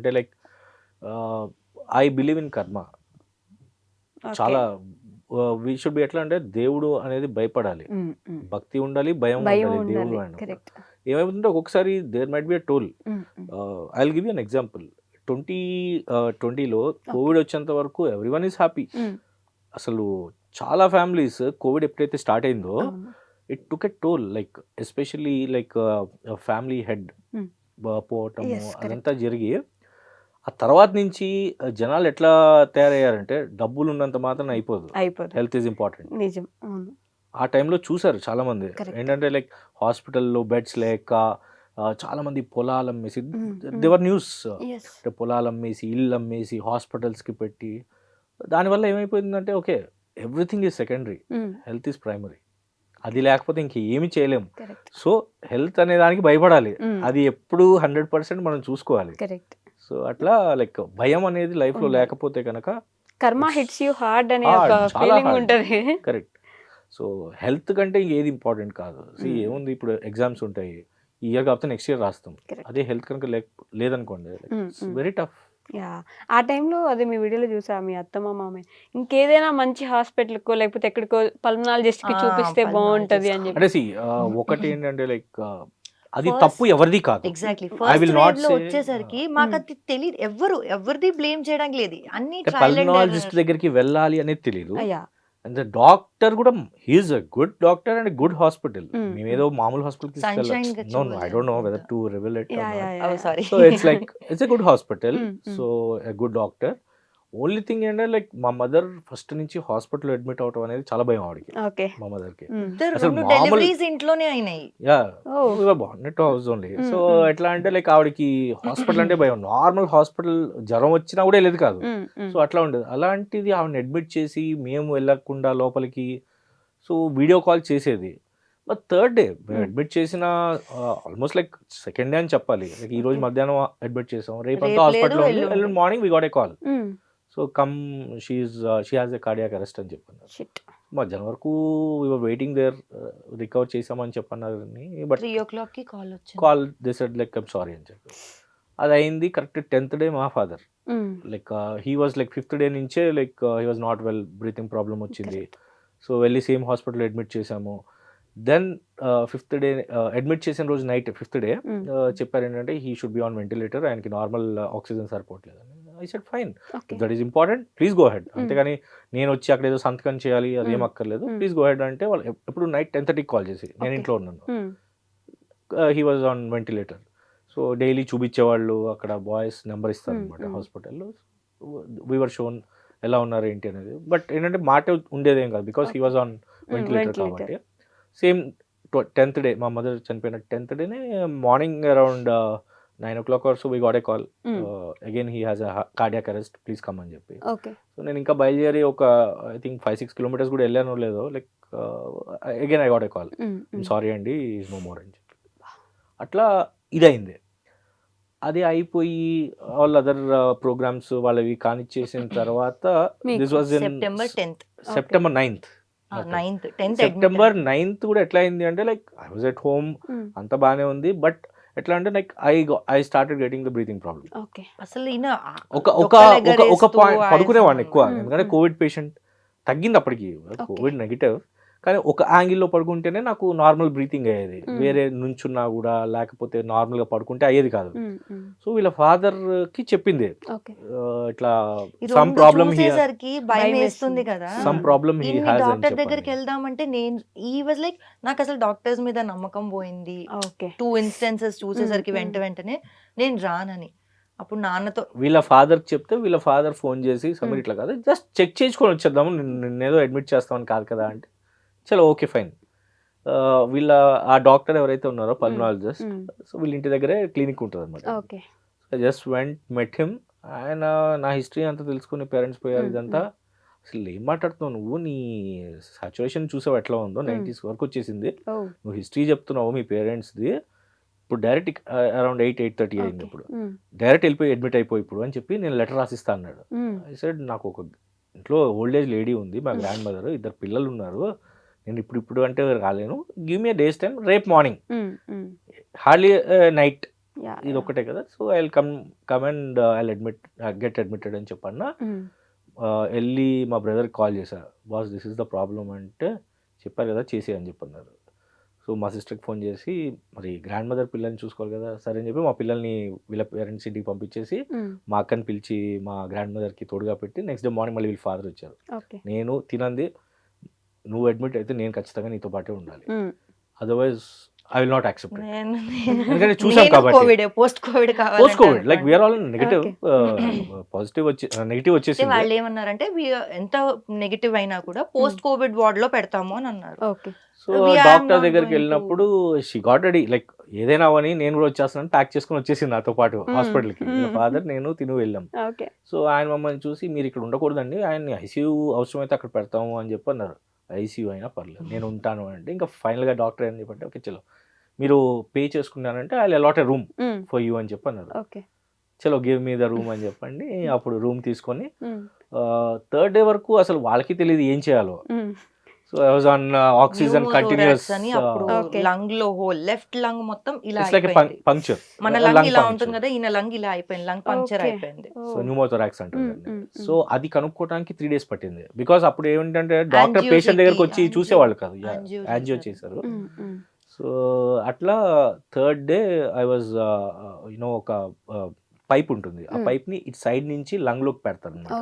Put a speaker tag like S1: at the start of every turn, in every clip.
S1: అంటే like I believe in karma. చాలా we should be ఎట్లా అంటే దేవుడు అనేది భయపడాలి. భక్తి ఉండాలి భయం ఉండాలి దేవుడు
S2: కరెక్ట్
S1: ఏమైపోతుంటే ఒక్కొక్కసారి there might be a toll I will give you an example twenty ట్వంటీలో కోవిడ్ వచ్చేంత వరకు ఎవ్రీ వన్ ఈస్ హ్యాపీ అసలు చాలా ఫ్యామిలీస్ కోవిడ్ ఎప్పుడైతే స్టార్ట్ అయిందో it took a toll like especially like family head
S2: correct.
S1: అదంతా జరిగి ఆ తర్వాత నుంచి జనాలు ఎట్లా తయారయ్యారంటే డబ్బులు ఉన్నంత మాత్రం అయిపోదు.
S2: అయిపోతుంది
S1: హెల్త్ ఈజ్ ఇంపార్టెంట్
S2: నిజం. అవును.
S1: ఆ టైంలో చూసారు చాలా మంది. ఏంటంటే లైక్ హాస్పిటల్లో బెడ్స్ లేక చాలా మంది పొలాలు అమ్మేసి. దేవర్ న్యూస్ అంటే పొలాలు అమ్మేసి ఇల్లు అమ్మేసి హాస్పిటల్స్కి పెట్టి దానివల్ల ఏమైపోయిందంటే okay everything is secondary health is primary అది లేకపోతే ఇంక ఏమి చేయలేము సో హెల్త్ అనే దానికి భయపడాలి. అది ఎప్పుడు హండ్రెడ్ పర్సెంట్ మనం చూసుకోవాలి.
S2: కరెక్ట్
S1: సో అట్లా లైక్ భయం అనేది లైఫ్లో
S2: ఉండాలి.
S1: లేకపోతే కనుక
S2: కర్మ హిట్స్ యూ హార్డ్ అనే ఒక ఫీలింగ్. ఉంటది
S1: కరెక్ట్ సో హెల్త్ కంటే ఇంకేది ఇంపార్టెంట్ కాదు సో. ఏముంది ఇప్పుడు ఎగ్జామ్స్ ఉంటాయి ఈ ఇయర్ కాకపోతే నెక్స్ట్ ఇయర్ రాస్తాం. అదే హెల్త్ కనుక లేక లేదనుకోండి. వెరీ టఫ్
S2: యా ఆ టైంలో అదే మీ వీడియోలో చూసా మీ అత్తమ్మ మామయ్య ఇంకేదైనా మంచి హాస్పిటల్కో లేకపోతే ఎక్కడికో పల్మనాలజిస్ట్కి
S3: ఆ,
S2: చూపిస్తే బాగుంటది అని. చెప్పి
S1: అంటే సి ఒకటి ఏంటంటే లైక్ అది తప్పు ఎవరిది కాదు.
S3: ఎగ్జాక్ట్లీ ఫస్ట్
S1: say-
S3: వచ్చేసరికి మాకు అది తెలియదు ఎవరు ఎవరిది బ్లేమ్ చేయడానికి లేదు. అన్ని
S1: పల్మనాలజిస్ట్ దగ్గరికి వెళ్ళాలి అనేది తెలియదు అండ్ డాక్టర్ కూడా he is a good doctor and good hospital మేమేదో మామూలు hospital no I don't know. Whether to reveal it so it's like it's a good hospital. So a good doctor only thing ఏంటంటే like మా mother first నుంచి hospital admit అవడం అనేది చాలా భయం ఆవిడకి.
S2: ఓకే.
S1: మా
S3: డెలివరీస్ ఇంట్లోనే అయినాయి.
S1: యా. బాగున్నట్టు హౌస్ ఓన్లీ సో. ఎట్లా అంటే లైక్ ఆవిడకి హాస్పిటల్ అంటే భయం. నార్మల్ హాస్పిటల్ జ్వరం వచ్చినా కూడా వెళ్ళేది కాదు. సో అట్లా ఉండేది. అలాంటిది ఆవిడని అడ్మిట్ చేసి మేము వెళ్ళకుండా లోపలికి సో వీడియో కాల్ చేసేది. బట్ థర్డ్ డే మేము. అడ్మిట్ చేసిన ఆల్మోస్ట్ లైక్ సెకండ్ డే అని చెప్పాలి. లైక్ ఈ రోజు మధ్యాహ్నం అడ్మిట్ చేసాం. రేపు అంతా
S3: రేపు లేదు,
S1: హాస్పిటల్లో
S3: ఎల్లుండి.
S1: ఎల్లుండి morning we got a call so come she she has a cardiac arrest అని చెప్పన్నారు. మధ్యాహ్నం వరకు వెయిటింగ్ దేర్ రికవర్ చేసామని చెప్పన్నారు బట్
S3: త్రీ ఓ క్లాక్కి కాల్ వచ్చింది.
S1: Call they said like I'm sorry అని చెప్పి అది అయింది కరెక్ట్ టెన్త్ డే మా father like he was like fifth day నుంచే like he was not well breathing problem వచ్చింది. సో వెళ్ళి సేమ్ హాస్పిటల్ అడ్మిట్ చేసాము దెన్ ఫిఫ్త్ డే అడ్మిట్ చేసిన రోజు నైట్ ఫిఫ్త్ డే చెప్పారు ఏంటంటే he should be on ventilator ఆయనకి నార్మల్ ఆక్సిజన్ సరిపోవట్లేదు I said fine that is important please go head. అంతేగాని నేను వచ్చి అక్కడ ఏదో సంతకం చేయాలి అదేం
S2: Mm.
S1: అక్కర్లేదు. ప్లీజ్ గో హెడ్ అంటే వాళ్ళు ఎప్పుడు నైట్ టెన్ థర్టీకి కాల్ చేసి నేను. ఇంట్లో ఉన్నాను. He was on ventilator so daily చూపించేవాళ్ళు అక్కడ బాయ్స్ నెంబర్ ఇస్తారు అనమాట. హాస్పిటల్లో వీవర్ షోన్ ఎలా ఉన్నారు ఏంటి అనేది. బట్ ఏంటంటే మాట ఉండేదేం కాదు because he was on ventilator కాబట్టి. సేమ్ టెన్త్ డే మా మదర్ చనిపోయిన టెన్త్ డేనే morning around nine o'clock hours we got a call again he has cardiac arrest please come అని చెప్పి. సో నేను ఇంకా బయలుదేరి ఒక I think five six kilometres కూడా వెళ్ళానో లేదో like again I got a call sorry అండి ఈజ్ నో మోర్ అని చెప్పి. అట్లా ఇదైంది. అది అయిపోయి ఆల్ అదర్ ప్రోగ్రామ్స్ వాళ్ళవి కానిచ్చేసిన తర్వాత this was in
S3: September
S1: ninth September ninth కూడా ఎట్లా అయింది అంటే like I was at home అంత బాగానే ఉంది. బట్ ఎట్లా అంటే like I I started getting the breathing problem
S2: okay.
S3: అసలు ఈయన
S1: ఒక ఒక ఒక పాయింట్ పడుకునేవాడిని ఎక్కువ. ఎందుకంటే. కోవిడ్ పేషెంట్ తగ్గింది అప్పటికి. కోవిడ్ నెగిటివ్ కానీ ఒక యాంగిల్లో పడుకుంటేనే నాకు నార్మల్ బ్రీతింగ్ అయ్యేది. వేరే నుంచున్నా కూడా లేకపోతే నార్మల్గా పడుకుంటే అయ్యేది కాదు. సో వీళ్ళ father కి చెప్పింది. ఇట్లా సమ్.
S3: కదా.
S1: సమ్ అని
S3: డాక్టర్ దగ్గరికి వెళ్దామంటే నేను ఈ వాజ్ లైక్ నాకు అసలు డాక్టర్స్ మీద నమ్మకం పోయింది.
S2: ఓకే.
S3: టూ ఇన్స్టెన్సెస్ చూసేసరికి వెంట వెంటనే నేను రానని. అప్పుడు నాన్నతో
S1: వీళ్ళ ఫాదర్ చెప్తే వీళ్ళ ఫాదర్ ఫోన్ చేసి సమీర్. ఇట్లా కాదు జస్ట్ చెక్ చేసుకొని వచ్చేద్దాము. నిన్ను నిన్నేదో అడ్మిట్ చేస్తామని కాదు కదా అంటే. చలో ఓకే ఫైన్. వీళ్ళ ఆ డాక్టర్ ఎవరైతే ఉన్నారో పల్మనాలజిస్ట్ సో వీళ్ళ ఇంటి దగ్గరే క్లినిక్ ఉంటుంది అనమాట జస్ట్ వెంట్ మెట్ హిమ్ ఆయన నా హిస్టరీ అంతా తెలుసుకుని పేరెంట్స్ పోయారు ఇదంతా. అసలు ఏం మాట్లాడుతున్నావు నువ్వు? నీ సాచురేషన్ చూసావు ఎట్లా ఉందో. నైంటీస్ వరకు వచ్చేసింది. నువ్వు హిస్టరీ చెప్తున్నావు మీ పేరెంట్స్ది. ఇప్పుడు direct around eight eight thirty అయింది ఇప్పుడు. డైరెక్ట్ వెళ్ళిపోయి అడ్మిట్ అయిపోయి ఇప్పుడు అని చెప్పి నేను లెటర్ రాసిస్తా అన్నాడు. ఐ సెడ్ నాకు ఒక ఇంట్లో ఓల్డ్ ఏజ్ లేడీ ఉంది. మా. గ్రాండ్ మదర్ ఇద్దరు పిల్లలు ఉన్నారు. నేను ఇప్పుడు ఇప్పుడు అంటే రాలేను. గివ్ మీ డేస్ టైం రేపు మార్నింగ్ హార్డ్లీ నైట్ ఇది. ఒక్కటే కదా. So I come come and I admit get admitted అని చెప్పన్నా. ఆ, వెళ్ళి మా బ్రదర్కి కాల్ చేశా. Boss this is the problem అంటే చెప్పారు కదా చేసి అని చెప్పన్నారు. సో మా సిస్టర్కి ఫోన్ చేసి మరి గ్రాండ్ మదర్ పిల్లల్ని చూసుకోవాలి కదా సరే అని చెప్పి మా పిల్లల్ని వీళ్ళ పేరెంట్స్ ఇంటికి పంపించేసి. మా అక్కని పిలిచి మా గ్రాండ్ మదర్కి తోడుగా పెట్టి నెక్స్ట్ డే మార్నింగ్ మళ్ళీ వీళ్ళ ఫాదర్ వచ్చారు. నేను తినంది. నువ్వు అడ్మిట్ అయితే నేను ఖచ్చితంగా నీతో పాటే ఉండాలి. Otherwise I will not accept ఎందుకంటే చూసాం కాబట్టి.
S3: పోస్ట్ కోవిడ్ కావాలి
S1: post COVID like we are all negative. Positive వచ్చి నెగిటివ్ వచ్చేసి
S3: వాళ్ళు ఏమన్నారంటే "We- ఎంత నెగిటివ్ అయినా కూడా పోస్ట్ కోవిడ్ వార్డ్లో పెడతాము అని అన్నారు.
S1: సో డాక్టర్ దగ్గరికి వెళ్ళినప్పుడు షీ గాట్ రెడీ లైక్ ఏదైనా అని నేను కూడా వచ్చేస్తాను ప్యాక్ చేసుకుని వచ్చేసింది నాతో పాటు
S2: Hmm.
S1: హాస్పిటల్కి
S2: Hmm.
S1: ఫాదర్ నేను తిను వెళ్ళాం. సో ఆయన మమ్మల్ని చూసి మీరు ఇక్కడ ఉండకూడదండి ఆయన ఐసీయూ అవసరమైతే అక్కడ పెడతాము అని చెప్పి అన్నారు ఐసీయూ అయినా పర్లేదు నేను ఉంటాను అంటే ఇంకా ఫైనల్గా డాక్టర్ ఏం చెప్పంటే ఓకే చలో మీరు pay చేసుకున్నానంటే I allot a room. For you అని చెప్పి అన్నారు. చలో గివ్ మీ ద రూమ్ అని చెప్పండి అప్పుడు రూమ్ తీసుకొని. థర్డ్ డే వరకు అసలు వాళ్ళకి తెలియదు ఏం చేయాలో. So I was on oxygen continuous
S3: అని అప్పుడు
S2: Okay.
S3: లంగ్లో హోల్ లెఫ్ట్ లంగ్ మొత్తం ఇలా
S1: ఇట్స్ లైక్
S3: అయిపోయింది.
S1: పంక్చర్
S3: మన లంగ్ ఇలా ఉంటుంది కదా ఈయన లంగ్ ఇలా అయిపోయింది లంగ్ పంక్చర్. అయిపోయింది
S1: సో
S2: Oh.
S1: న్యూమోథోరాక్స్ అంటారు
S2: Mm,
S1: దాన్ని.
S2: mm, mm.
S1: సో అది కనుక్కోవడానికి త్రీ డేస్ పట్టింది బికాస్ అప్పుడు ఏమిటంటే డాక్టర్ పేషెంట్ దగ్గరకు వచ్చి చూసేవాళ్ళు కాదు యాంజియో
S3: చేశారు.
S2: Mm, mm.
S1: సో అట్లా third day I was you know ఒక పైప్ ఉంటుంది. ఆ. పైప్ని ఇటు సైడ్ నుంచి లంగ్లోకి పెడతారు అనమాట.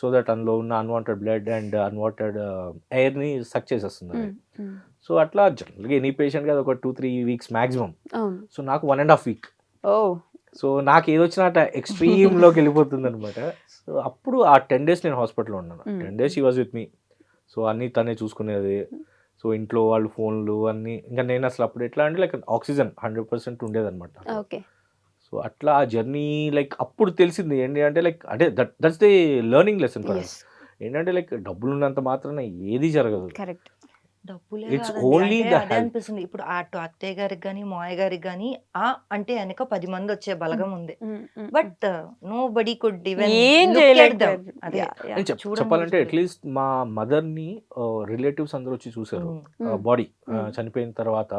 S1: సో దట్ అందులో ఉన్న అన్వాంటెడ్ బ్లడ్ అండ్ అన్వాంటెడ్ ఎయిర్ని సక్ చేసేస్తుంది. సో అట్లా జనరల్గా ఎనీ పేషెంట్ కాదు ఒక two three weeks maximum so నాకు one and half week so నాకు ఏది వచ్చినా ఎక్స్ట్రీమ్లోకి వెళ్ళిపోతుంది అనమాట సో అప్పుడు ఆ టెన్ డేస్ నేను హాస్పిటల్లో ఉన్నాను. టెన్ డేస్ ఈ వాజ్ విత్ మీ సో అన్నీ తనే చూసుకునేది. సో ఇంట్లో వాళ్ళు ఫోన్లు అన్నీ ఇంకా నేను అసలు అప్పుడు ఎట్లా అంటే లైక్ ఆక్సిజన్ హండ్రెడ్ పర్సెంట్ ఉండేదన్నమాట.
S2: ఓకే.
S1: సో అట్లా ఆ జర్నీ లైక్ అప్పుడు తెలిసింది ఏంటి అంటే లైక్ అంటే that that's the learning lesson for ఏంటంటే లైక్ డబ్బులు ఉన్నంత మాత్రాన ఏది జరగదు.
S2: కరెక్ట్.
S3: డబ్బులే అదే. అనిపిస్తుంది. ఇప్పుడు అటు అత్తయ్య గారికి కానీ మాయ గారికి కానీ ఆ అంటే వెనక పది మంది వచ్చే బలగం ఉంది. But nobody could even
S1: చెప్పాలంటే. అట్లీస్ట్ మా మదర్ని రిలేటివ్స్ అందరూ వచ్చి చూసారు. బాడీ. చనిపోయిన తర్వాత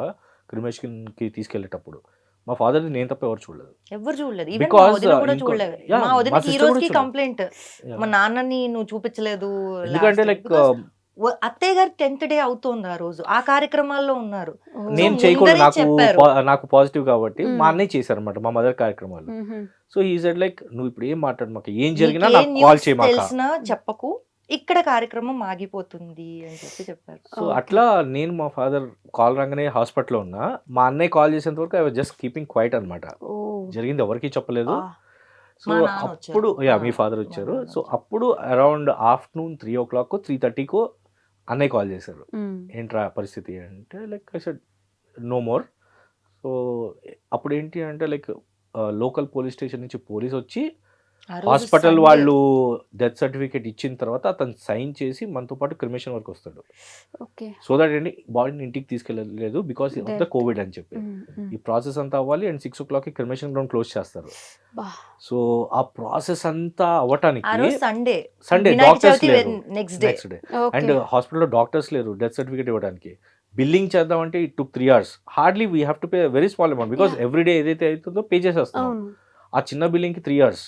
S1: క్రిమేషన్కి తీసుకెళ్ళేటప్పుడు మా ఫాదర్ నేను తప్ప ఎవరు చూడలేదు.
S3: ఎవరు చూడలేదు. ఈవెన్ మా వదిన
S1: uh,
S3: కూడా
S1: ఇంకో-
S3: చూడలేదు. మా వదినకి ఈ రోజుకి. కంప్లైంట్ మా నాన్నని నువ్వు చూపించలేదు
S1: ఎందుకంటే లైక్
S3: అత్తయ్య గారు టెన్త్ డే అవుతోంది ఆ రోజు. ఆ కార్యక్రమాల్లో ఉన్నారు.
S1: నేను చేయకూడదు. నాకు నాకు పాజిటివ్ కాబట్టి. మా అన్నయ్య చేశారు అనమాట మా మదర్ కార్యక్రమాలు. సో ఈ సెడ్ లైక్ నువ్వు ఇప్పుడు ఏం మాట్లాడు మాకు? ఏం జరిగినా
S3: నీకే
S1: కాల్ చేయమాక.
S3: తెలిసినా చెప్పకు. ఇక్కడ కార్యక్రమం ఆగిపోతుంది అని చెప్పి చెప్పారు.
S1: సో. అట్లా నేను మా ఫాదర్ కాల్ రాగానే హాస్పిటల్లో ఉన్నా. మా అన్నయ్య కాల్ చేసేంత వరకు I was just keeping quiet అనమాట జరిగింది ఎవరికి చెప్పలేదు. సో. అప్పుడు యా మీ ఫాదర్ వచ్చారు. సో. అప్పుడు around afternoon three o'clock three థర్టీకో అన్నయ్య కాల్ చేశారు. ఏంట్రా పరిస్థితి అంటే like I said no more so అప్పుడు ఏంటి అంటే లైక్ లోకల్ పోలీస్ స్టేషన్ నుంచి పోలీస్ వచ్చి హాస్పిటల్. వాళ్ళు డెత్ సర్టిఫికేట్ ఇచ్చిన తర్వాత అతను సైన్ చేసి మనతో పాటు క్రిమేషన్ వరకు వస్తాడు.
S2: ఓకే.
S1: సో దట్ ఏంటి బాడీని ఇంటికి తీసుకెళ్ళలేదు బికాస్
S2: Death.
S1: కోవిడ్ అని చెప్పి. ఈ ప్రాసెస్ అంతా అవ్వాలి అండ్ సిక్స్ ఓ క్లాక్కి క్రిమేషన్ గ్రౌండ్ క్లోజ్ చేస్తారు. సో ఆ ప్రాసెస్ అంతా అవ్వటానికి
S3: సండే.
S1: సండే డాక్టర్స్ లేరు.
S3: నెక్స్ట్ డే
S1: అండ్ హాస్పిటల్లో డాక్టర్స్ లేరు డెత్ సర్టిఫికేట్ ఇవ్వడానికి. బిల్లింగ్ చేద్దామంటే it took three hours hardly we have to pay very small amount because. Every day ఏదైతే అవుతుందో పే చేసేస్తాం ఆ చిన్న బిల్లింగ్కి త్రీ అవర్స్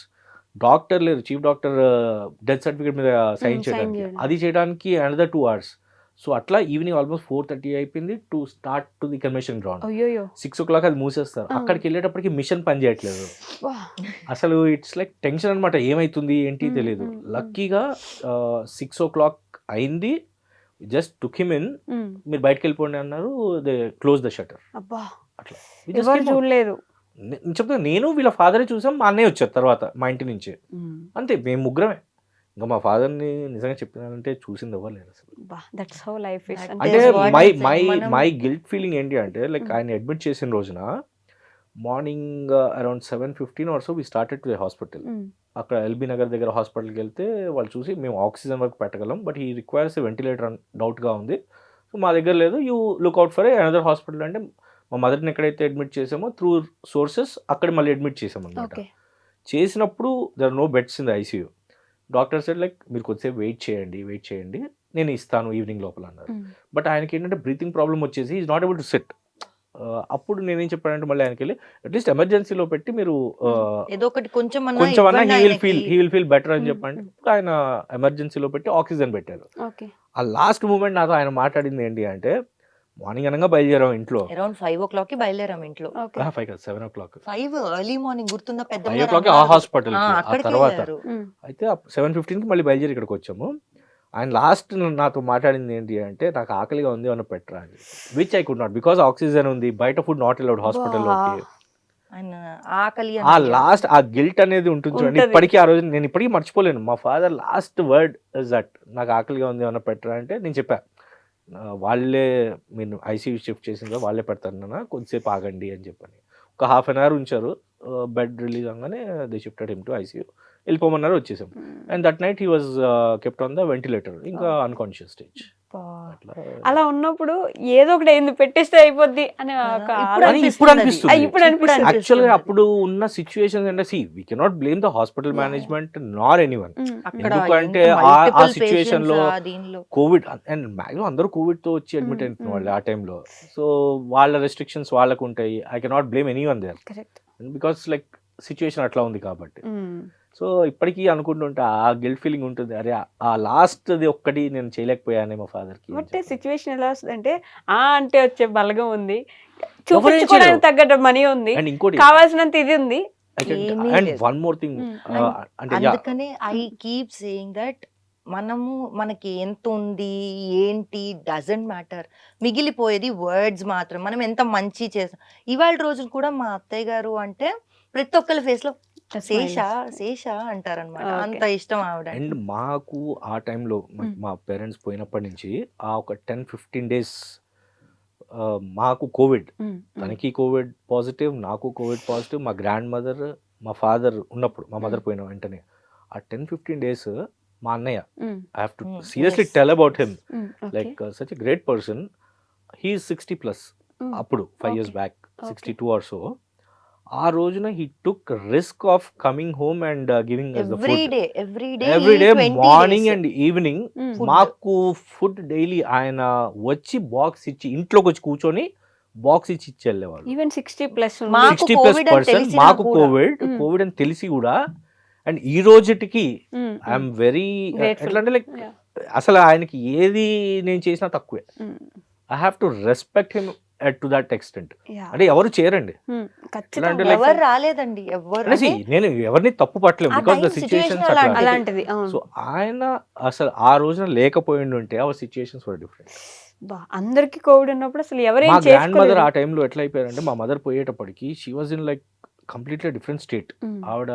S1: డాక్టర్ లేరు చీఫ్ డాక్టర్ డెత్ సర్టిఫికేట్ మీద సైన్
S2: sign
S1: చేయడానికి. అది చేయడానికి అనదర్ టూ అవర్స్ సో అట్లా ఈవినింగ్ ఆల్మోస్ట్ ఫోర్ థర్టీ అయిపోయింది to start to the convention ground six o'clock అది మూసేస్తారు.
S2: Oh.
S1: అక్కడికి వెళ్ళేటప్పటికి మిషన్ పని చేయట్లేదు. అసలు ఇట్స్ లైక్ టెన్షన్ అనమాట ఏమైతుంది ఏంటి తెలియదు. లక్కీగా సిక్స్ ఓ క్లాక్ అయింది. Just took him in. మీరు బయటకు వెళ్ళిపోండి అన్నారు. దే క్లోజ్ ద షటర్ అట్లా.
S2: చూడలేదు.
S1: చెప్తున్నా నేను వీళ్ళ ఫాదరే చూసాం మా అన్నయ్య వచ్చారు తర్వాత మా ఇంటి నుంచి. అంతే మేము ముగ్గురమే. ఇంకా మా ఫాదర్ని నిజంగా చెప్పినానంటే చూసింది ఎవరు లేరు అసలు.
S2: బా that's how life is
S3: That
S2: అంటే
S1: my. My my guilt feeling ఏంటి అంటే లైక్. ఆయన అడ్మిట్ చేసిన రోజున morning around seven fifteen or so we started to hospital. అక్కడ ఎల్బీ నగర్ దగ్గర హాస్పిటల్కి వెళ్తే వాళ్ళు చూసి మేము ఆక్సిజన్ వరకు పెట్టగలం బట్ ఈ రిక్వైర్స్ వెంటిలేటర్ డౌట్గా ఉంది. సో మా దగ్గర లేదు you look out for another hospital అంటే మా మదర్ని ఎక్కడైతే అడ్మిట్ చేసామో త్రూ సోర్సెస్ అక్కడ మళ్ళీ అడ్మిట్ చేసాం అనమాట
S2: ఓకే.
S1: చేసినప్పుడు there no beds in the ICU doctor said like మీరు కొద్దిసేపు వెయిట్ చేయండి వెయిట్ చేయండి నేను ఇస్తాను ఈవినింగ్ లోపల అన్నారు. బట్ ఆయనకి ఏంటంటే బ్రీతింగ్ ప్రాబ్లం వచ్చేసి is not able to set అప్పుడు నేనేం చెప్పానంటే మళ్ళీ ఆయనకి వెళ్ళి అట్లీస్ట్ ఎమర్జెన్సీలో పెట్టి మీరు
S3: కొంచెం
S1: he will feel he. Will feel better అని
S2: Mm,
S1: చెప్పండి. ఆయన ఎమర్జెన్సీలో పెట్టి ఆక్సిజన్ పెట్టారు. ఆ లాస్ట్ మూమెంట్ నాతో ఆయన మాట్లాడింది ఏంటి అంటే మార్నింగ్ అనగా బయలుదేరాం ఇంట్లో.
S3: అరౌండ్ ఫైవ్ ఓ క్లాక్కి బయలుదేరాం ఇంట్లో.
S1: ఫైవ్ కాదు seven o'clock.
S3: Five early morning గుర్తుందా పెద్ద
S1: ఫైవ్ ఓ క్లాక్ ఆ హాస్పిటల్ ఆ తర్వాత. అయితే సెవెన్ ఫిఫ్టీన్కి మళ్ళీ బయలుదేరి ఇక్కడికి వచ్చాము. ఆయన లాస్ట్ నాతో మాట్లాడింది ఏంటి అంటే నాకు ఆకలిగా ఉంది ఏమన్నా పెట్టరా అని. Which I could not because oxygen ఉంది బయట ఫుడ్ నాట్ అలౌడ్ హాస్పిటల్లోకి.
S3: ఆయన ఆకలి
S1: ఆ
S3: అని
S1: లాస్ట్ ఆ గిల్ట్ అనేది ఉంటుంది చూడండి. ఇప్పటికీ ఆ రోజు నేను ఇప్పటికీ మర్చిపోలేను. మా father last word is that నాకు ఆకలిగా ఉంది ఏమన్నా పెట్టరా అంటే నేను చెప్పా. "ఆ, వాళ్ళే మీరు ఐసీయూ షిఫ్ట్ చేసిన తర్వాత వాళ్ళే పెడతారు నాన్న కొద్దిసేపు ఆగండి అని చెప్పని. ఒక హాఫ్ అన్ అవర్ ఉంచారు. బెడ్ రిలీజ్ అవగానే they shifted him to ICU. వెళ్ళిపోమన్నారు వచ్చేసాం. And that night he was kept on the ventilator ఇంకా అన్కాన్షియస్ స్టేజ్ అట్లా.
S2: అలా ఉన్నప్పుడు ఏదో ఒకటి ఏంది పెట్టేస్తే అయిపోద్ది అని ఒక
S3: ఇప్పుడు అనిపిస్తుంది.
S1: అనిపిస్తుంది. యాక్చువల్గా అప్పుడు ఉన్న సిచ్యువేషన్ అంటే see we cannot blame the hospital management nor anyone ఎందుకంటే ఆ-
S3: patients
S1: లో కోవిడ్ అండ్ మాక్సిమం అందరూ కోవిడ్తో వచ్చి అడ్మిట్ అయిన. వాళ్ళు ఆ టైంలో సో వాళ్ళ రెస్ట్రిక్షన్స్ వాళ్ళకు ఉంటాయి. I cannot blame any one there. Because like situation అట్లా ఉంది కాబట్టి. సో ఇప్పటికీ అనుకుంటుంటే ఆ గిల్ట్ ఫీలింగ్ ఉంటుంది. అరే ఆ- ఆ లాస్ట్ ది ఒక్కటి నేను చేయలేకపోయానే మా ఫాదర్కి
S2: బట్ సిచ్యువేషన్ ఎలా వస్తుంది అంటే ఆ అంటే వచ్చే బలగం ఉంది. చూపించుకోవడానికి. తగ్గట్టు మనీ ఉంది.
S1: అండ్ ఇంకోటి
S2: కావాల్సినంత ఇది ఉంది.
S3: ఏమీ
S1: అండ్
S3: లేదు.
S1: One more thing. అంటే
S3: అందుకనే ఐ కీప్ సేయింగ్ దట్ మనము మనకి ఎంత ఉంది ఏంటి డజంట్ మ్యాటర్ మిగిలిపోయేది వర్డ్స్ మాత్రం. మనం ఎంత మంచి చేసాం. ఇవాళ రోజులు కూడా మా అత్తయ్య గారు అంటే ప్రతి ఒక్కరి ఫేస్లో శేష శేష అంటారనమాట.
S2: Okay.
S3: అంత ఇష్టం ఆవిడ
S1: అండ్ మాకు ఆ టైంలో. మా పేరెంట్స్ పోయినప్పటి నుంచి ఆ ఒక టెన్ ఫిఫ్టీన్ డేస్ మాకు కోవిడ్. తనకి కోవిడ్ పాజిటివ్ నాకు కోవిడ్ పాజిటివ్ మా గ్రాండ్ మదర్ మా ఫాదర్ ఉన్నప్పుడు మా మదర్ పోయిన వెంటనే. ఆ టెన్ ఫిఫ్టీన్ డేస్ మా అన్నయ్య I have to seriously. Tell about him. Like such a great person he sixty plus అప్పుడు five years. Back sixty two or so ఆ రోజున he took risk of coming home and giving
S3: every day every day
S1: every day morning and evening. మాకు food daily ఆయన వచ్చి box ఇచ్చి ఇంట్లోకి వచ్చి కూర్చొని బాక్స్ ఇచ్చి ఇచ్చి వెళ్ళేవాళ్ళు
S2: even sixty plus
S1: sixty person మాకు. కోవిడ్. కోవిడ్ అని తెలిసి కూడా అండ్ ఈ రోజుటికి ఐఎమ్ వెరీ. ఎట్లా అంటే లైక్ అసలు ఆయనకి ఏది నేను చేసినా తక్కువే. I have to respect him to that extent అంటే ఎవరు చేయరండి. అంటే like-
S3: ఎవరు రాలేదండి. ఎవరు
S1: నేను ఎవరిని తప్పు పట్టలేము
S3: ఆ
S1: బికాస్ ద అట్లా
S3: అలాంటిది.
S1: సో ఆయన అసలు ఆ రోజున లేకపోయిండు ఉంటే అవర్ సిచ్యువేషన్స్ వర్ డిఫరెంట్
S2: అందరికి కోవిడ్ ఉన్నప్పుడు అసలు ఎవరేం
S1: మా గ్రాండ్ మదర్ ఆ టైంలో ఎట్లా అయిపోయారంటే మా mother పోయేటప్పటికి she was in like completely different state ఆవిడ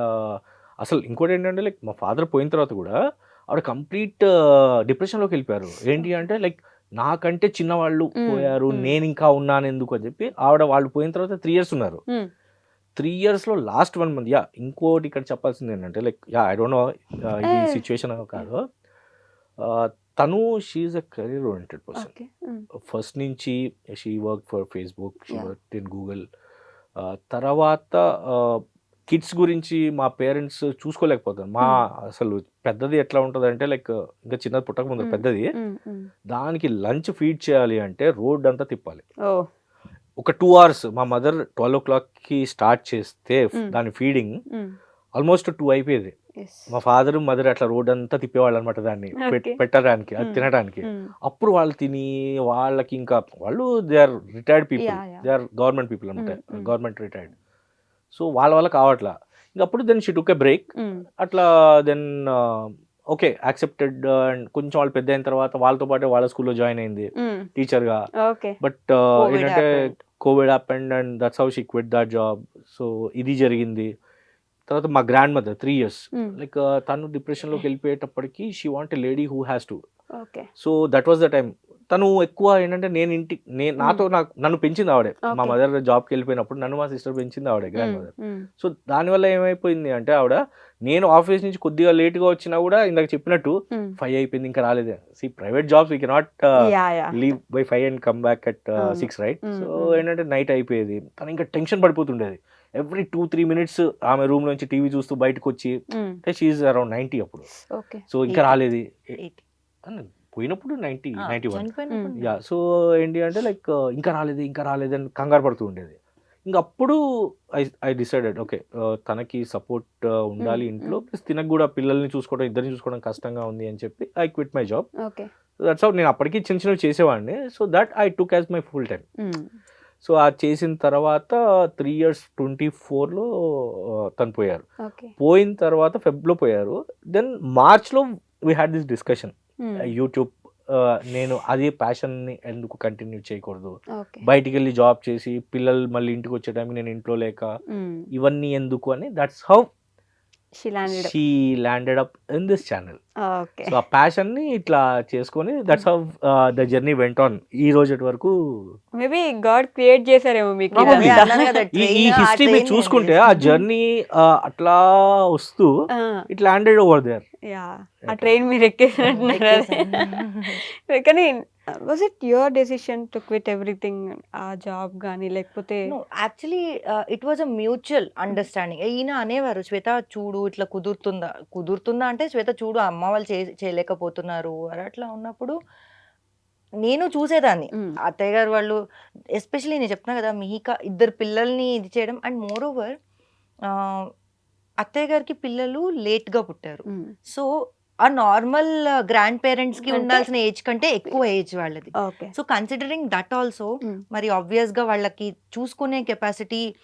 S1: అసలు ఇంకోటి ఏంటంటే లైక్ మా ఫాదర్ పోయిన తర్వాత కూడా ఆవిడ కంప్లీట్ డిప్రెషన్లోకి వెళ్ళిపోయారు. ఏంటి అంటే లైక్ నాకంటే చిన్నవాళ్ళు పోయారు. నేను ఇంకా ఉన్నాను ఎందుకు అని చెప్పి ఆవిడ వాళ్ళు పోయిన తర్వాత త్రీ ఇయర్స్ ఉన్నారు. త్రీ ఇయర్స్లో లాస్ట్ వన్ మంత్ యా ఇంకోటి ఇక్కడ చెప్పాల్సింది ఏంటంటే like yeah I don't know ఇది
S2: Eh.
S1: సిచ్యువేషన్ కాదు. తను she a career oriented person first నుంచి she work for Facebook she. Work in Google తర్వాత కిడ్స్ గురించి మా పేరెంట్స్ చూసుకోలేకపోతారు మా అసలు పెద్దది ఎట్లా ఉంటుంది అంటే లైక్ ఇంకా చిన్నది పుట్టక ముందు. పెద్దది. దానికి లంచ్ ఫీడ్ చేయాలి అంటే రోడ్ అంతా తిప్పాలి ఒక టూ అవర్స్ మా మదర్ ట్వెల్వ్ ఓ క్లాక్కి స్టార్ట్ చేస్తే. దాని ఫీడింగ్ ఆల్మోస్ట్ టూ అయిపోయేది. మా ఫాదర్ మదర్ అట్లా రోడ్ అంతా తిప్పేవాళ్ళు అనమాట దాన్ని. పెట్టడానికి అది. తినడానికి అప్పుడు వాళ్ళు తిని వాళ్ళకి ఇంకా వాళ్ళు they are retired people. They are government people అనమాట. గవర్నమెంట్ రిటైర్డ్ సో వాళ్ళ వల్ల కావట్లా. ఇంక అప్పుడు then she took a break అట్లా దెన్ ఓకే యాక్సెప్టెడ్ అండ్ కొంచెం వాళ్ళు పెద్ద అయిన తర్వాత వాళ్ళతో పాటు వాళ్ళ స్కూల్లో జాయిన్ అయింది
S2: ఉమ్,
S1: టీచర్గా.
S2: ఓకే
S1: బట్ ఏంటంటే. COVID happened and that's how she quit that job so ఇది జరిగింది. తర్వాత మా grandmother three years like తను డిప్రెషన్లోకి వెళ్ళిపోయేటప్పటికి she want a lady who has to so that was the time తను ఎక్కువ ఏంటంటే నేను ఇంటి నేను నాతో నాకు నన్ను పెంచింది ఆవిడే. మా. మదర్ జాబ్కి వెళ్ళిపోయినప్పుడు నన్ను మా సిస్టర్ పెంచింది ఆవిడే గ్రాండ్ మదర్ సో దానివల్ల ఏమైపోయింది అంటే ఆవిడ నేను ఆఫీస్ నుంచి కొద్దిగా లేట్గా వచ్చినా కూడా ఇందాక చెప్పినట్టు. ఫైవ్ అయిపోయింది ఇంకా రాలేదే. See private jobs we cannot leave by five and come back at. Six right so. ఏంటంటే నైట్ అయిపోయేది. తను ఇంకా టెన్షన్ పడిపోతుండేది. ఎవ్రీ టూ త్రీ మినిట్స్ ఆమె రూమ్ నుంచి టీవీ చూస్తూ బయటకు వచ్చి షీఈ్ అరౌండ్ నైంటీ అప్పుడు.
S2: ఓకే
S1: సో ఇంకా. రాలేదు. పోయినప్పుడు ninety ninety one. Yeah so ఏంటి అంటే లైక్ ఇంకా రాలేదు ఇంకా రాలేదు అని కంగారు పడుతూ ఉండేది. ఇంకా అప్పుడు ఐ ఐ డిసైడెడ్ ఓకే తనకి సపోర్ట్ ఉండాలి ఇంట్లో ప్లస్ తినకు కూడా పిల్లల్ని చూసుకోవడం ఇద్దరిని చూసుకోవడం కష్టంగా ఉంది అని చెప్పి I quit my job. That's out నేను అప్పటికి చిన్న చిన్నవి చేసేవాడిని. So that I took as my full time so ఆ చేసిన తర్వాత త్రీ ఇయర్స్ ట్వంటీ ఫోర్లో తను పోయారు. పోయిన తర్వాత ఫెబ్లో పోయారు. దెన్ మార్చ్లో we had this discussion YouTube నేను అదే ప్యాషన్ని ఎందుకు కంటిన్యూ చేయకూడదు? బయటికి వెళ్ళి జాబ్ చేసి పిల్లలు మళ్ళీ ఇంటికి వచ్చే టైంకి నేను ఇంట్లో లేక ఇవన్నీ ఎందుకు అని that's how she landed up in this channel
S2: okay
S1: so ఆ ప్యాషన్ని ఇట్లా చేసుకొని that's how the journey went on ఈ రోజు వరకు
S2: మేబీ గాడ్ క్రియేట్ చేశారేమో మీకు.
S1: ఈ హిస్టరీ మీరు చూసుకుంటే ఆ జర్నీ అట్లా వస్తూ it landed over there
S2: yeah ఆ ట్రైన్ మీరు ఎక్కేసినట్టున్నారు. కానీ was it your decision to quit everything ఆ జాబ్ కానీ లేకపోతే
S3: actually it was a mutual understanding ఈయన అనేవారు శ్వేత చూడు ఇట్లా కుదురుతుందా? కుదురుతుందా అంటే శ్వేత చూడు అమ్మ వాళ్ళు చే చేయలేకపోతున్నారు అని అట్లా ఉన్నప్పుడు నేను చూసేదాన్ని. అత్తయ్య గారు వాళ్ళు ఎస్పెషలీ నేను చెప్తున్నా కదా మీక ఇద్దరు పిల్లల్ని ఇది చేయడం. అండ్ మోర్ ఓవర్ అత్తయ్య గారికి పిల్లలు లేట్గా పుట్టారు. సో ఆ నార్మల్ గ్రాండ్
S2: పేరెంట్స్కి
S3: ఉండాల్సిన ఏజ్ కంటే ఎక్కువ ఏజ్ వాళ్ళది. సో కన్సిడరింగ్ దట్ ఆల్సో మరి ఆబ్వియస్గా వాళ్ళకి చూసుకునే కెపాసిటీ.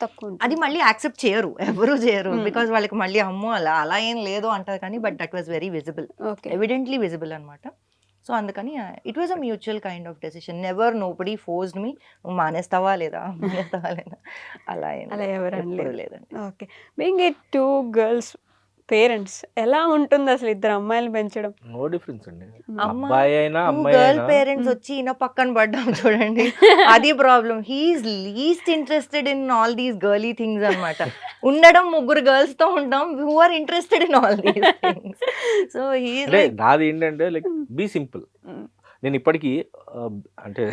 S3: అది మళ్ళీ యాక్సెప్ట్ చేయరు. ఎవరు చేయరు.
S2: Hmm.
S3: బికాస్ వాళ్ళకి మళ్ళీ అమ్మో అలా అలా ఏం లేదు అంటారు కానీ but that was very visible evidently visible అనమాట సో అందుకని it was a mutual kind of decision never nobody forced me నువ్వు మానేస్తావా లేదా? మానేస్తావా లేదా? అలా
S2: అలా ఎవరు.
S3: లేదండి.
S2: Okay. Being a two girls parents ఎలా ఉంటుంది అసలు ఇద్దరు అమ్మాయిలు పెంచడం?
S1: నో డిఫరెన్స్ అండి.
S3: అమ్మ,
S1: అబ్బాయి అయినా అమ్మాయి
S3: గర్ల్ పేరెంట్స్. వచ్చి ఈయన పక్కన పడ్డాం చూడండి. అది problem he is least interested in all these girly things అన్నమాట. ఉండడం ముగ్గురు గర్ల్స్తో ఉంటాం. Who are interested in all these things so like
S1: నాది ఏంటంటే లైక్ బీ సింపుల్. నేను ఇప్పటికీ ఆ, అంటే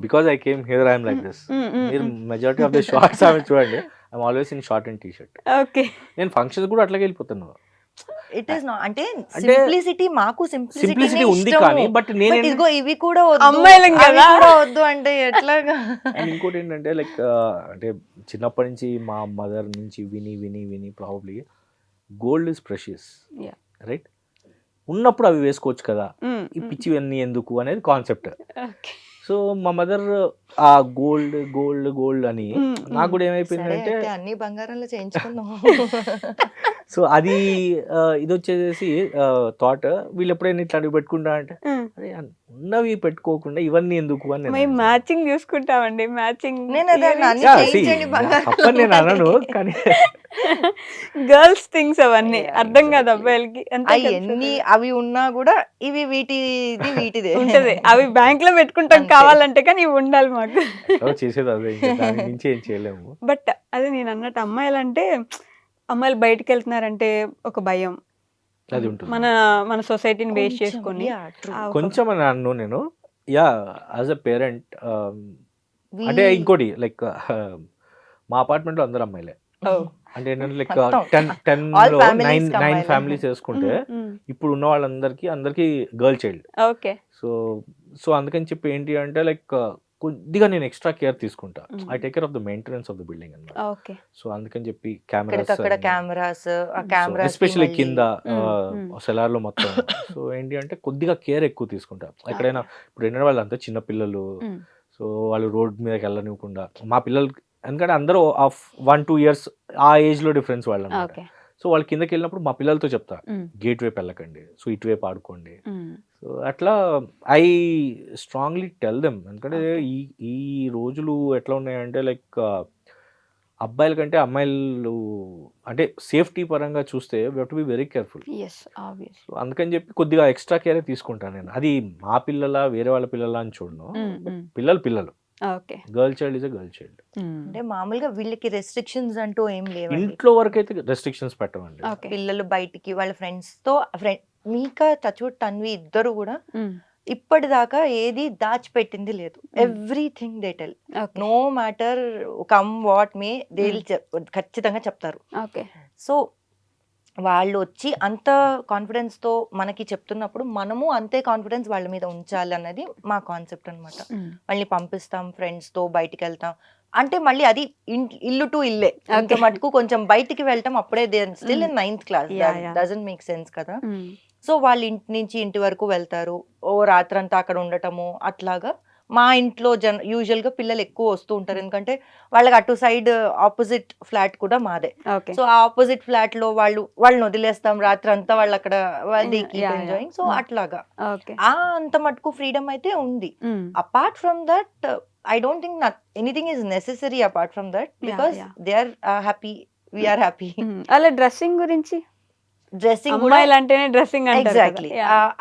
S1: because I came here I'm like this మీరు. మెజారిటీ ఆఫ్ ద షార్ట్స్ ఆమె చూడండి. I'm always in short and T shirt
S2: okay
S1: నేను ఫంక్షన్స్ కూడా అట్లాగే వెళ్ళిపోతున్నాను
S3: ఇట్ ఈస్ నాట్ అంటే సింప్లిసిటీ మాకు
S1: సింప్లిసిటీ ఉంది కానీ బట్ నేను
S3: ఇదిగో ఇవి కూడా వద్దు.
S2: అమ్మాయిలం కదా.
S3: కూడా వద్దు అంటే ఎట్లాగా?
S1: అండ్ ఇంకోటి ఏంటంటే లైక్ అంటే చిన్నప్పటి నుంచి మా మదర్ నుంచి విని విని విని probably gold is precious
S2: Yeah.
S1: Right ఉన్నప్పుడు అవి వేసుకోవచ్చు కదా.
S2: Mm,
S1: ఈ
S2: mm.
S1: పిచ్చివన్నీ ఎందుకు అనేది కాన్సెప్ట్
S2: ఓకే
S1: సో మా మదర్ ఆ గోల్డ్ గోల్డ్ గోల్డ్ అని నాకు కూడా ఏమైపోయిందంటే
S3: అన్ని బంగారంలో చేయించుకుందాం
S1: సో అది ఇది వచ్చేసి థాట్ వీళ్ళు ఎప్పుడైనా ఇట్లా అడిగి పెట్టుకుంటా అంటే. అరే ఉన్నవి పెట్టుకోకుండా ఇవన్నీ ఎందుకు అని.
S2: మ్యాచింగ్ చూసుకుంటామండి మ్యాచింగ్
S3: నేను అన్నా,
S1: కానీ
S2: గర్ల్స్ థింగ్స్ అవన్నీ అర్థం కాదు. అబ్బాయిలకి.
S3: ఎన్ని అవి ఉన్నా కూడా ఇవి వీటిది వీటిదే
S2: ఉంటది అవి బ్యాంక్లో పెట్టుకుంటాం. కావాలంటే కానీ ఇవి ఉండాలి మాకు
S1: చేసేది అదే నుంచి ఏం చేయలేము.
S2: బట్ అదే నేను అన్నట్టు అమ్మాయిలు అంటే అమ్మాయిలు బయటకు వెళ్తున్నారంటే ఒక భయం.
S1: అది ఉంటుంది.
S2: మన మన సొసైటీని బేస్
S3: కొంచెం,
S2: చేసుకొని
S1: కొంచెం అని అన్ను నేను. యా యాజ్ అ పేరెంట్ అంటే ఇంకోటి లైక్ మా అపార్ట్మెంట్లో అందరు అమ్మాయిలే.
S2: Oh.
S1: అంటే ఏంటంటే లైక్. టెన్
S3: టెన్లో
S1: నైన్ నైన్. ఫ్యామిలీస్ వేసుకుంటే. ఇప్పుడు ఉన్న వాళ్ళందరికీ అందరికీ girl child
S2: okay
S1: so so అందుకని చెప్పి ఏంటి అంటే లైక్ కొద్దిగా నేను ఎక్స్ట్రా కేర్ తీసుకుంటా. I take care of the maintenance of the building అన్నమాట.
S2: ఓకే.
S1: సో అందుకని చెప్పి కెమెరాస్
S3: కెమెరాస్ కెమెరాస్
S1: ఎస్పెషల్లీ కింద. సెలార్లో మొత్తం. సో ఏంటి అంటే కొద్దిగా కేర్ ఎక్కువ తీసుకుంటా. ఎక్కడైనా ఇప్పుడు ఏంటంటే వాళ్ళంతా చిన్న పిల్లలు. సో వాళ్ళు రోడ్ మీదకి వెళ్ళనివ్వకుండా. మా పిల్లలు ఎందుకంటే అందరూ ఆఫ్ వన్ టూ ఇయర్స్ ఆ ఏజ్లో డిఫరెన్స్ వాళ్ళు సో వాళ్ళు కిందకి వెళ్ళినప్పుడు మా పిల్లలతో చెప్తా. గేట్ వైపు వెళ్ళకండి సో ఇటువైపు ఆడుకోండి. సో అట్లా ఐ స్ట్రాంగ్లీ టెల్ దెమ్. ఎందుకంటే. ఈ ఈ రోజులు ఎట్లా ఉన్నాయంటే లైక్ అబ్బాయిల కంటే అమ్మాయిలు అంటే సేఫ్టీ పరంగా చూస్తే we to be very careful అందుకని చెప్పి కొద్దిగా ఎక్స్ట్రా కేరే తీసుకుంటాను నేను. అది మా పిల్లల వేరే వాళ్ళ పిల్లల అని చూడను. పిల్లలు పిల్లలు.
S2: Okay.
S1: Girl child is girl child.
S3: అంటే మామూలుగా వీళ్ళకి రెస్ట్రిక్షన్స్ అంటూ ఏం లేవండి.
S1: ఇంట్లో వరకు అయితే రెస్ట్రిక్షన్స్ పెట్టమండి
S3: పిల్లలు బయటికి వాళ్ళ ఫ్రెండ్స్తో ఫ్రెండ్ మీకా టచ్వుడ్ తన్వి ఇద్దరు కూడా. ఇప్పటిదాకా ఏది దాచిపెట్టింది లేదు. Everything they tell no matter come what may they ఖచ్చితంగా చెప్తారు.
S2: ఓకే.
S3: సో వాళ్ళు వచ్చి అంత కాన్ఫిడెన్స్తో మనకి చెప్తున్నప్పుడు మనము అంతే కాన్ఫిడెన్స్ వాళ్ళ మీద ఉంచాలి అన్నది మా కాన్సెప్ట్ అన్నమాట. మళ్ళీ పంపిస్తాం ఫ్రెండ్స్తో బయటికి వెళ్తాం అంటే మళ్ళీ అది ఇల్లు టు ఇల్లే. అంత. మటుకు కొంచెం బయటికి వెళ్ళటం అప్పుడే still. In ninth class. Doesn't make sense కదా. సో వాళ్ళ ఇంటి నుంచి ఇంటి వరకు వెళ్తారు. ఓ రాత్రంతా అక్కడ ఉండటము అట్లాగా మా ఇంట్లో జన్ యూజువల్గా పిల్లలు ఎక్కువ వస్తూ ఉంటారు. ఎందుకంటే వాళ్ళకి అటు సైడ్ ఆపోజిట్ ఫ్లాట్ కూడా మాదే. సో ఆ ఆపోజిట్ ఫ్లాట్లో వాళ్ళు వాళ్ళని వదిలేస్తాం రాత్రి అంతా వాళ్ళు అక్కడ. Enjoying so
S2: Mm.
S3: అట్లాగా. ఆ అంత మటుకు ఫ్రీడమ్ అయితే ఉంది. Apart from that I don't think anything is necessary apart from that because. They are happy we are happy
S2: అలా డ్రెస్సింగ్ గురించి?
S3: డ్రెస్సింగ్ కూడా
S2: అమ్మాయిలు అంటేనే డ్రెస్సింగ్
S3: ఎగ్జాక్ట్లీ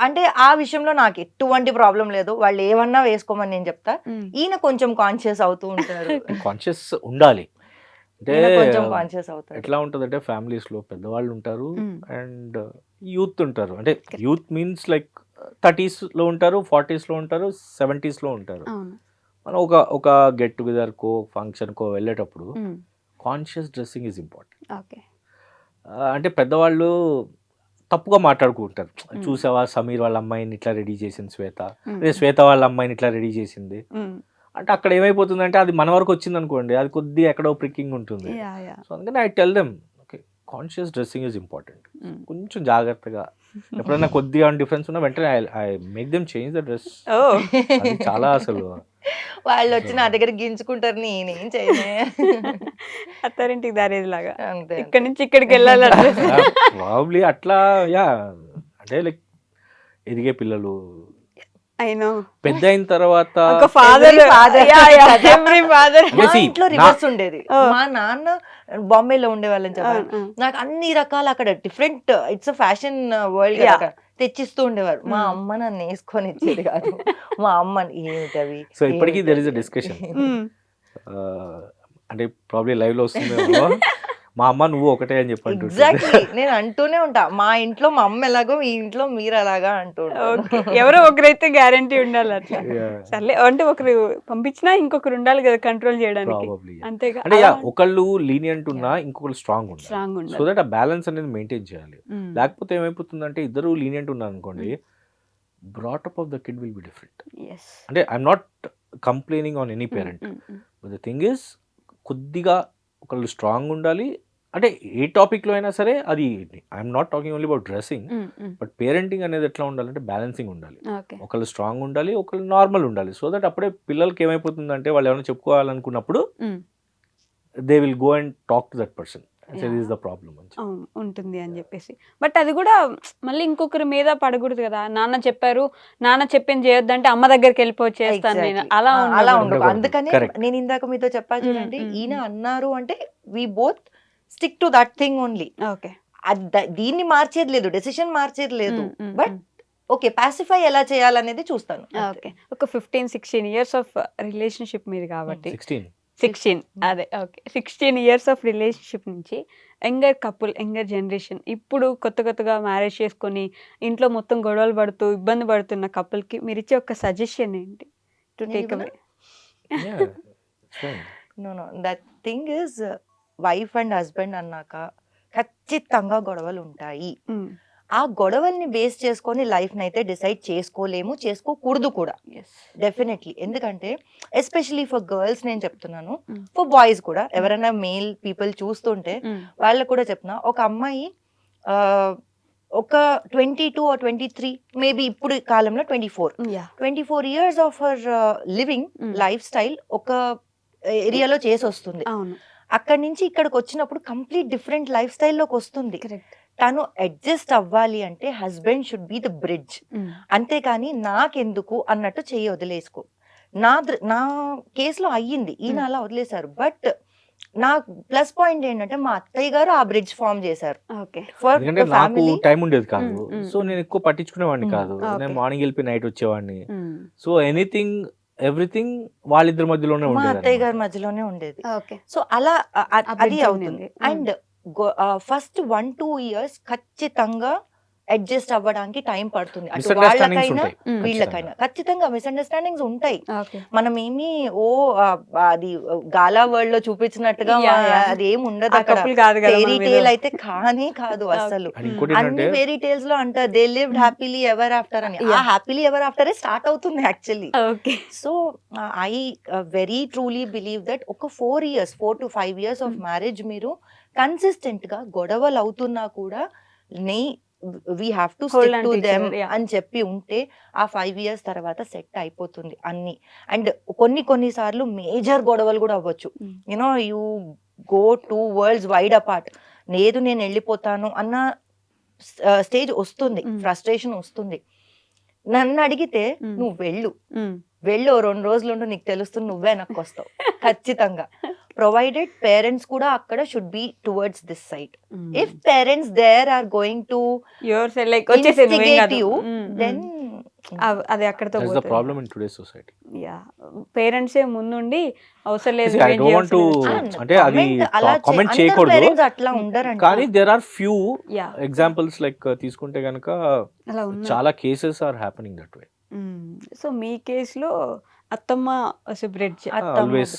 S3: అంటే ఆ విషయంలో నాకు ఎటువంటి ప్రాబ్లం లేదు. వాళ్ళు ఏమన్నా వేసుకోమని నేను చెప్తా. ఈయన కొంచెం కాన్షియస్ అవుతూ ఉంటారు.
S1: కాన్షియస్ ఉండాలి. అంటే
S3: కొంచెం కాన్షియస్ అవుతారు.
S1: ఎట్లా ఉంటుందంటే families లో పెద్దవాళ్ళు ఉంటారు అండ్ యూత్ ఉంటారు. అంటే యూత్ మీన్స్ లైక్ థర్టీస్లో ఉంటారు ఫార్టీస్లో ఉంటారు సెవెంటీస్లో ఉంటారు.
S2: అవును.
S1: మనం ఒక ఒక గెట్ టుగెదర్ కో ఫంక్షన్ కో వెళ్ళేటప్పుడు conscious dressing is important
S2: okay
S1: అంటే పెద్దవాళ్ళు తప్పుగా మాట్లాడుకుంటారు. చూసావా సమీర్ వాళ్ళ అమ్మాయిని ఇట్లా రెడీ చేసింది శ్వేత? అదే శ్వేత వాళ్ళ అమ్మాయిని ఇట్లా రెడీ చేసింది. అంటే అక్కడ ఏమైపోతుందంటే అది మన వరకు వచ్చింది అనుకోండి అది కొద్దిగా ఎక్కడో ప్రిక్కింగ్ ఉంటుంది. సో అందుకని I tell them okay conscious dressing is important కొంచెం జాగ్రత్తగా ఎప్పుడైనా కొద్దిగా డిఫరెన్స్ ఉన్నా వెంటనే I make them change the dress చాలా అసలు.
S3: వాళ్ళు వచ్చి నా దగ్గర గింజుకుంటారు నేనేం చేయలే
S2: అత్తారింటికి దారేది లాగా
S3: అంతే
S2: ఇక్కడ నుంచి ఇక్కడికి వెళ్ళాలి
S1: ప్రాబ్లీ అట్లా యా అంటే లైక్ ఎదిగే పిల్లలు పెద్ద అయిన తర్వాత
S2: ఒక ఫాదర్ ఫాదర్
S3: ఇంట్లో రివర్స్ ఉండేది.
S2: Oh.
S3: మా నాన్న బాంబేలో ఉండేవాళ్ళని చెప్పాను? నాకు అన్ని రకాల అక్కడ డిఫరెంట్ ఇట్స్ ఫ్యాషన్ వరల్డ్. తెచ్చిస్తూ ఉండేవారు. మా
S2: Mm.
S3: అమ్మ నన్ను వేసుకొని ఇచ్చేది కాదు. మా అమ్మ ఏమిటవి
S1: సో ఇప్పటికీ దెర్ ఇస్? డిస్కషన్ అంటే ప్రాబ్లీ లైవ్లో వస్తుందేమో. మా అమ్మ నువ్వు ఒకటే అని చెప్పి.
S3: ఎగ్జాక్ట్లీ నేను అంటూనే ఉంటా. మా ఇంట్లో మా అమ్మ ఎలాగో మీ ఇంట్లో మీరు అలాగా అంటూ
S2: ఎవరో ఒకరైతే గ్యారంటీ ఉండాలి అట్లా. సర్లే అంటే ఒకరు పంపించినా ఇంకొకరు ఉండాలి కదా కంట్రోల్ చేయడానికి. అంతేగా.
S1: అంటే ఒకళ్ళు లీనియంట్ ఉన్నా ఇంకొకళ్ళు స్ట్రాంగ్ ఉండాలి
S2: స్ట్రాంగ్
S1: సో దట్ ఆ బ్యాలెన్స్ అనేది మెయింటైన్ చేయాలి.
S2: ఉమ్.
S1: లేకపోతే ఏమైపోతుందంటే ఇద్దరు లీనియంట్ ఉన్నారు అనుకోండి brought up of the kid will be different
S2: Yes.
S1: అంటే I'm not complaining on any parent the thing is కొద్దిగా ఒకళ్ళు స్ట్రాంగ్ ఉండాలి. అంటే ఏ టాపిక్లో అయినా సరే అది I'm not talking only about dressing. But parenting అనేది ఎట్లా ఉండాలంటే బ్యాలెన్సింగ్ ఉండాలి. ఒకళ్ళు స్ట్రాంగ్ ఉండాలి ఒకళ్ళు నార్మల్ ఉండాలి. సో దట్ అప్పుడే పిల్లలకి ఏమైపోతుందంటే వాళ్ళు ఏమైనా చెప్పుకోవాలనుకున్నప్పుడు. They will go and talk to that person the
S2: ఉంటుంది అని చెప్పేసి బట్ అది కూడా మళ్ళీ ఇంకొకరి మీద పడకూడదు కదా నాన్న చెప్పారు నాన్న చెప్పింది చేయొద్దంటే అమ్మ దగ్గరికి వెళ్ళిపోయి చేస్తాను నేను. అలా.
S3: అలా ఉండదు. అందుకనే. నేను ఇందాక మీతో చెప్పా చూడండి
S2: mm,
S3: ఈయన. అన్నారు అంటే we both stick to that thing only
S2: okay
S3: దీన్ని మార్చేది లేదు డెసిషన్ మార్చేది లేదు బట్. ఓకే పాసిఫై ఎలా చేయాలనేది చూస్తాను.
S2: ఓకే ఒక fifteen sixteen years of relationship మీది కాబట్టి
S1: సిక్స్టీన్
S2: సిక్స్టీన్ అదే okay. Sixteen years of relationship నుంచి యంగర్ కపుల్ యంగర్ జనరేషన్ ఇప్పుడు కొత్త కొత్తగా మ్యారేజ్ చేసుకొని ఇంట్లో మొత్తం గొడవలు పడుతూ ఇబ్బంది పడుతున్న కపుల్కి మీరు ఇచ్చే ఒక సజెషన్ ఏంటి? To take? Away
S3: no no that thing is wife and husband అన్నాక ఖచ్చితంగా గొడవలు ఉంటాయి. ఆ గొడవల్ని బేస్ చేసుకొని లైఫ్ అయితే డిసైడ్ చేసుకోలేము చేసుకోకూడదు కూడా. డెఫినెట్లీ ఎందుకంటే ఎస్పెషలీ ఫర్ గర్ల్స్ నేను చెప్తున్నాను
S2: Mm.
S3: ఫర్ బాయ్స్ కూడా ఎవరైనా మేల్ పీపుల్ చూస్తుంటే వాళ్ళకు కూడా చెప్తున్నా ఒక అమ్మాయి ఒక twenty two twenty three maybe ఇప్పుడు కాలంలో twenty four twenty four years of her living
S2: Mm.
S3: Life style ఒక ఏరియాలో చేసి వస్తుంది అక్కడి నుంచి ఇక్కడికి వచ్చినప్పుడు కంప్లీట్ డిఫరెంట్ లైఫ్ స్టైల్లోకి వస్తుంది.
S2: కరెక్ట్
S3: తను అడ్జస్ట్ అవ్వాలి అంటే husband should be the bridge. అంతేకాని నాకెందుకు అన్నట్టు చెయ్యి వదిలేసుకో. నా దృ- నా కేసులో అయ్యింది. ఈయన. అలా వదిలేశారు. బట్ నా ప్లస్ పాయింట్ ఏంటంటే మా అత్తయ్య గారు ఆ బ్రిడ్జ్ ఫామ్ చేశారు.
S2: ఓకే.
S3: ఫర్
S1: ఎందుకంటే నాకు
S3: ఫ్యామిలీ
S1: టైం ఉండేది కాదు. సో నేను ఎక్కువ పట్టించుకునేవాడిని కాదు. నేను మార్నింగ్ వెళ్ళి నైట్ వచ్చేవాడిని. సో ఎనీథింగ్ ఎవ్రీథింగ్ వాళ్ళిద్దరి మధ్యలోనే
S3: మా అత్తయ్య గారి మధ్యలోనే ఉండేది.
S2: ఓకే.
S3: సో అలా అది అవుతుంది.
S2: ఉండింది.
S3: And first one two years ఖచ్చితంగా అడ్జస్ట్ అవ్వడానికి టైం పడుతుంది. అటు వాళ్ళకైనా వీళ్ళకైనా. ఖచ్చితంగా. మిస్అండర్స్టాండింగ్స్ ఉంటాయి.
S2: ఓకే.
S3: మనం ఏమి ఓ అది గాలా వరల్డ్లో చూపించినట్టుగా. అది ఏం ఉండదు అక్కడ.
S2: కపుల్ కాదు కదా
S3: ఫెయిరీ
S2: మనం
S3: టేల్ అయితే కానే కాదు అసలు. అన్ని ఫెయిరీ టేల్స్లో అంటారు they live happily ever after అని. ఆ. హ్యాపీలీ ఎవర్ ఆఫ్టర్ స్టార్ట్ అవుతుంది actually
S2: okay
S3: so I very truly believe that ఒక four years four to five years of. Marriage మీరు కన్సిస్టెంట్గా గొడవలు అవుతున్నా కూడా నే we have to stick to them. అని చెప్పి ఉంటే ఆ ఫైవ్ ఇయర్స్ తర్వాత సెట్ అయిపోతుంది అన్ని. అండ్ కొన్ని కొన్ని సార్లు మేజర్ గొడవలు కూడా అవ్వచ్చు. You know you go two worlds wide apart లేదు నేను వెళ్ళిపోతాను అన్న స్టేజ్ వస్తుంది. ఫ్రస్ట్రేషన్ వస్తుంది. నన్ను అడిగితే
S2: Mm.
S3: నువ్వు వెళ్ళు. వెళ్ళు ఓ రెండు రోజులు నీకు తెలుస్తుంది నువ్వే వెనక్కి వస్తావు. ఖచ్చితంగా. ప్రొవైడెడ్ పేరెంట్స్ కూడా అక్కడ should be towards this side if parents there are going to
S2: your cell like
S3: then
S2: అది అక్కడతో
S1: the problem in today society
S2: yeah parents ముందుండి అవసరం లేదు
S1: want
S2: చేయవసరం
S1: to-
S2: లేదు.
S1: అంటే అది comment చేయకూడదు.
S3: పేరెంట్స్ అట్లా ఉండరండి
S1: కానీ there are few examples like తీసుకుంటే
S2: ఉన్నా
S1: చాలా cases are happening that way
S2: so మీ కేసులో అత్తమ్మ బ్రిడ్జ్
S1: always.
S3: ఆల్వేస్